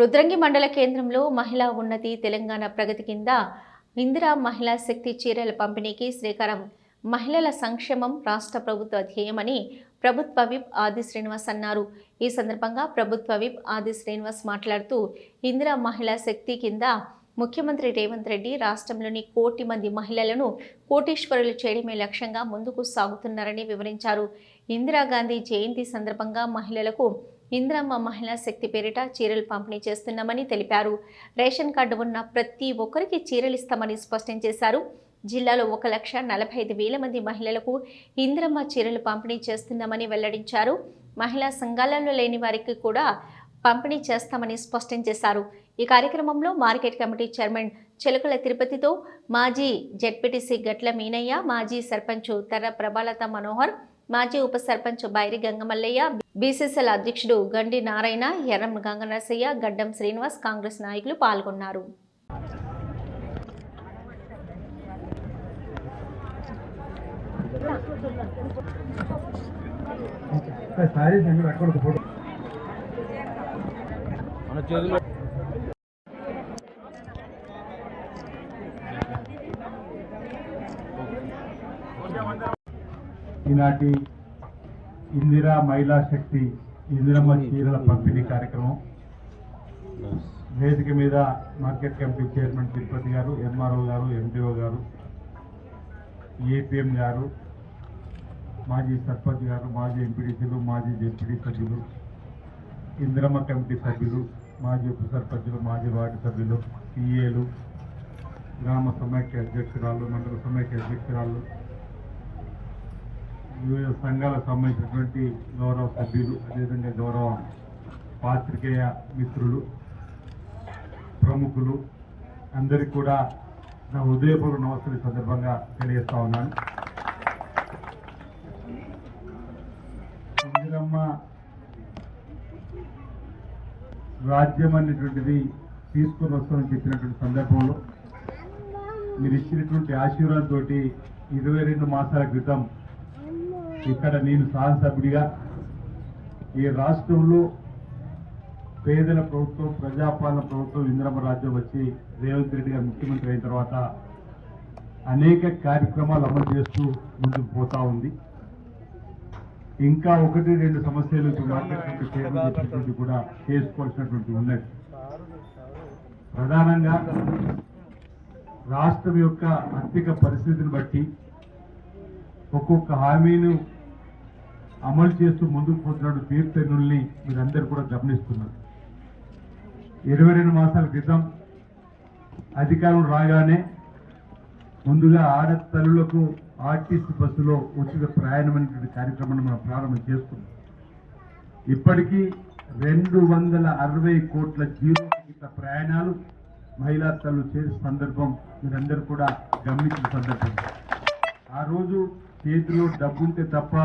రుద్రంగి మండల కేంద్రంలో మహిళా ఉన్నతి తెలంగాణ ప్రగతి కింద ఇందిరా మహిళా శక్తి చీరల పంపిణీకి శ్రీకారం. మహిళల సంక్షేమం రాష్ట్ర ప్రభుత్వ ధ్యేయమని ప్రభుత్వ విప్ ఆది శ్రీనివాస్ అన్నారు. ఈ సందర్భంగా ప్రభుత్వ విప్ ఆది శ్రీనివాస్ మాట్లాడుతూ ఇందిరా మహిళా శక్తి కింద ముఖ్యమంత్రి రేవంత్ రెడ్డి రాష్ట్రంలోని కోటి మంది మహిళలను కోటీశ్వరులు చేయడమే లక్ష్యంగా ముందుకు సాగుతున్నారని వివరించారు. ఇందిరాగాంధీ జయంతి సందర్భంగా మహిళలకు ఇంద్రమ్మ మహిళా శక్తి పేరిట చీరలు పంపిణీ చేస్తున్నామని తెలిపారు. రేషన్ కార్డు ఉన్న ప్రతి ఒక్కరికి చీరలు ఇస్తామని స్పష్టం చేశారు. జిల్లాలో ఒక లక్ష నలభై ఐదు వేల మంది మహిళలకు ఇంద్రమ్మ చీరలు పంపిణీ చేస్తున్నామని వెల్లడించారు. మహిళా సంఘాలలో లేని వారికి కూడా పంపిణీ చేస్తామని స్పష్టం చేశారు. ఈ కార్యక్రమంలో మార్కెట్ కమిటీ చైర్మన్ చెలుకల తిరుపతితో మాజీ జెడ్పీటీసీ గట్ల మీనయ్య మాజీ సర్పంచ్ తర్ర ప్రభాలత మనోహర్ మాజీ ఉప సర్పంచ్ బైరి గంగమల్లయ్య బీసీసీఎల్ అధ్యక్షుడు గండి నారాయణ ఎర్రం గంగనరసయ్య గడ్డం శ్రీనివాస్ కాంగ్రెస్ నాయకులు పాల్గొన్నారు. సారీ నేను అక్కడ ఫోటో మన ఈనాటి ఇందిరా మహిళా శక్తి ఇందిరమ్మ చీరల పంపిణీ కార్యక్రమం. వేదిక మీద మార్కెట్ కమిటీ చైర్మన్ తిరుపతి గారు ఎంఆర్ఓ గారు ఎండిఓ గారు ఏపీఎం గారు మాజీ సర్పంచ్ గారు మాజీ ఎంపీడీసీలు మాజీ డిప్యూటీ సభ్యులు ఇందిరమ్మ కమిటీ సభ్యులు మాజీ ఉప సర్పంచులు మాజీ వార్డు సభ్యులు పిఏలు గ్రామ సమైక్య అధ్యక్షురాలు మండల సమైక్య అధ్యక్షురాలు వివిధ సంఘాలకు సంబంధించినటువంటి గౌరవ సభ్యులు అదేవిధంగా గౌరవ పాత్రికేయ మిత్రులు ప్రముఖులు అందరికీ కూడా నా ఉదయపూర్వ నమస్కారం సందర్భంగా తెలియజేస్తా ఉన్నాను. ఇందిరమ్మ రాజ్యం అనేటువంటిది తీసుకుని వస్తామని చెప్పినటువంటి సందర్భంలో మీరు ఇచ్చినటువంటి ఆశీర్వాదంతో ఇరవై రెండు మాసాల క్రితం ఇక్కడ నేను శాసనసభ్యుడిగా ఈ రాష్ట్రంలో పేదల ప్రభుత్వం ప్రజాపాలన ప్రభుత్వం ఇంద్రమ రాజ్యం వచ్చి రేవంత్ రెడ్డి గారు ముఖ్యమంత్రి అయిన తర్వాత అనేక కార్యక్రమాలు అమలు చేస్తూ ముందుకు పోతా ఉంది. ఇంకా ఒకటి రెండు సమస్యలు ఇప్పుడు కూడా చేసుకోవాల్సినటువంటి ఉన్నది. ప్రధానంగా రాష్ట్రం యొక్క ఆర్థిక పరిస్థితిని బట్టి ఒక్కొక్క హామీను అమలు చేస్తూ ముందుకు పోతున్నాడు తీర్థనుల్ని మీరందరూ కూడా గమనిస్తున్నారు. ఇరవై రెండు మాసాల క్రితం అధికారం రాగానే ముందుగా ఆడతల్లులకు ఆర్టీసీ బస్సులో ఉచిత ప్రయాణం అనేటువంటి కార్యక్రమాన్ని మనం ప్రారంభం చేసుకున్నాం. ఇప్పటికీ రెండు వందల అరవై కోట్ల జీవిత ప్రయాణాలు మహిళా తల్లు చేసే సందర్భం మీరందరూ కూడా గమనించిన సందర్భం. ఆ రోజు చేతిలో డబ్బుంటే తప్ప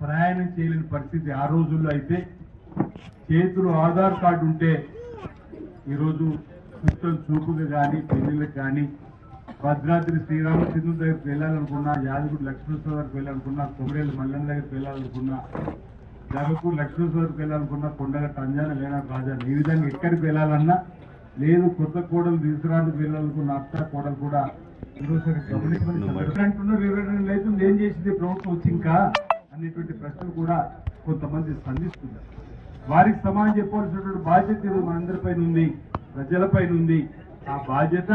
ప్రయాణం చేయలేని పరిస్థితి ఆ రోజుల్లో అయితే చేతిలో ఆధార్ కార్డు ఉంటే ఈరోజు చుట్టం చూపుగా కానీ పెళ్ళిళ్ళకి కానీ భద్రాద్రి శ్రీరామచంద్రుని దగ్గరికి వెళ్ళాలనుకున్నా యాదగిరి లక్ష్మీశ్వర దగ్గరికి వెళ్ళాలనుకున్నా కొమరేలు మల్లెం దగ్గరికి వెళ్ళాలనుకున్నా జగపూర్ లక్ష్మీశ్వర దగ్గరికి వెళ్ళాలనుకున్నా కొండగట్ట అంజాన లేనా రాజా ఈ విధంగా ఎక్కడికి వెళ్ళాలన్నా లేదు కొత్త కోడలు తీసుకురానికి వెళ్ళాలనుకున్న అత్త కోడలు కూడా ఈరోజు గమనించమని వివరణ అవుతుంది ఏం చేసింది? ప్రభుత్వం వచ్చి ఇంకా అనేటువంటి ప్రశ్నలు కూడా కొంతమంది స్పందిస్తున్నారు. వారికి సమాధానం చెప్పవలసినటువంటి బాధ్యత ఈరోజు మనందరిపైన ఉంది ప్రజలపైన ఉంది. ఆ బాధ్యత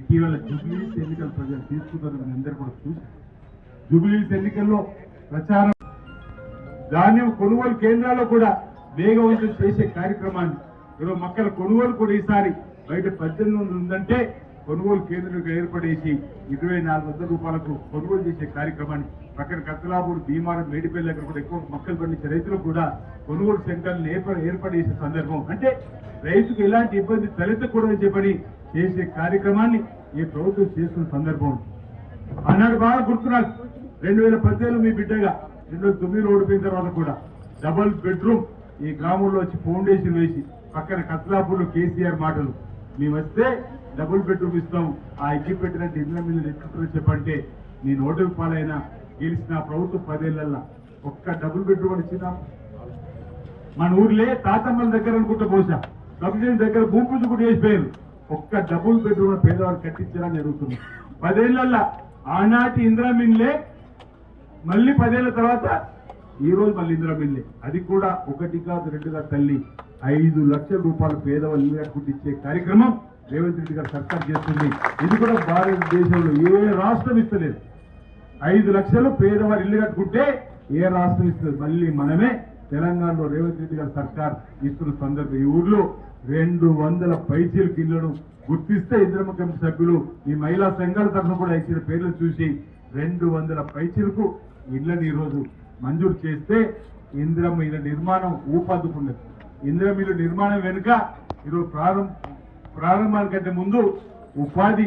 ఇటీవల జూబ్లీస్ ఎన్నికలు ప్రజలు తీసుకున్నారు మన అందరూ కూడా చూసి జూబ్లీస్ ఎన్నికల్లో ప్రచారం ధాన్యం కొనుగోలు కేంద్రాల్లో కూడా వేగవంతం చేసే కార్యక్రమాన్ని ఈరోజు మొక్కల కొనుగోలు కూడా ఈసారి బయట పద్దెనిమిది ఉందంటే కొనుగోలు కేంద్రాలకు ఏర్పడేసి ఇరవై నాలుగు వందల రూపాయలకు కొనుగోలు చేసే కార్యక్రమాన్ని పక్కన కత్తలాపూర్ భీమారం మేడిపల్లి దగ్గర కూడా ఎక్కువ మొక్కలు పండించే రైతులకు కూడా కొనుగోలు సెంటర్లను ఏర్ప ఏర్పడేసే సందర్భం. అంటే రైతుకు ఎలాంటి ఇబ్బంది తలెత్తకూడదని చెప్పని చేసే కార్యక్రమాన్ని ఈ ప్రభుత్వం చేస్తున్న సందర్భం. ఆనాడు బాగా గుర్తున్నారు. రెండు వేల పద్దెనిమిది మీ బిడ్డగా రెండు వేల తొమ్మిదిలో ఓడిపోయిన తర్వాత కూడా డబల్ బెడ్రూమ్ ఈ గ్రామంలో వచ్చి ఫౌండేషన్ వేసి పక్కన కత్లాపూర్లో కేసీఆర్ మాటలు. మేము వస్తే డబుల్ బెడ్రూమ్ ఇస్తాం. ఆ ఇల్లు పెట్టినట్టు ఇళ్ళ మీద ఎత్తుకుంటారో చెప్పంటే నేను ఓటమి పాలైనా గెలిచిన ప్రభుత్వం పదేళ్ళల్లో ఒక్క డబుల్ బెడ్రూమ్ అని ఇచ్చినాం మన ఊర్లే తాతమ్మల దగ్గర అనుకుంటా బహుశా. సబ్సిడీ దగ్గర భూమి పూజ కూడా చేసిపోయారు. ఒక్క డబుల్ బెడ్రూమ్ పేదవాడు కట్టించడం జరుగుతుంది. పదేళ్ళల్లో ఆనాటి ఇందిరామిన్లే మళ్ళీ పదేళ్ళ తర్వాత ఈ రోజు మళ్ళీ ఇందిరా అది కూడా ఒకటి కాదు రెండు కాదు తల్లి. ఐదు లక్షల రూపాయలు పేదవాళ్ళు ఇల్లు కట్టుకుంటే ఇచ్చే కార్యక్రమం రేవంత్ రెడ్డి గారు సర్కార్ చేస్తుంది. ఇది కూడా భారతదేశంలో ఏ రాష్ట్రం ఇస్తలేదు. ఐదు లక్షలు పేదవారు ఇల్లు కట్టుకుంటే ఏ రాష్ట్రం ఇస్తుంది మళ్ళీ మనమే తెలంగాణలో రేవంత్ రెడ్డి గారి సర్కార్ ఇస్తున్న సందర్భం. ఈ ఊర్లో రెండు వందల పైచీలకు ఇళ్ళను గుర్తిస్తే ఇంద్రమ్మ కమిటీ సభ్యులు ఈ మహిళా సంఘాల తరఫున కూడా ఇచ్చిన పేర్లు చూసి రెండు వందల పైచీలకు ఇళ్ళను ఈరోజు మంజూరు చేస్తే ఇంద్రమ ఇళ్ళ నిర్మాణం ఊపందుకున్నది ఇందిరమ్మ ఇల్లు నిర్మాణం వెనుక ఈరోజు ప్రారంభ ప్రారంభానికంటే ముందు ఉపాధి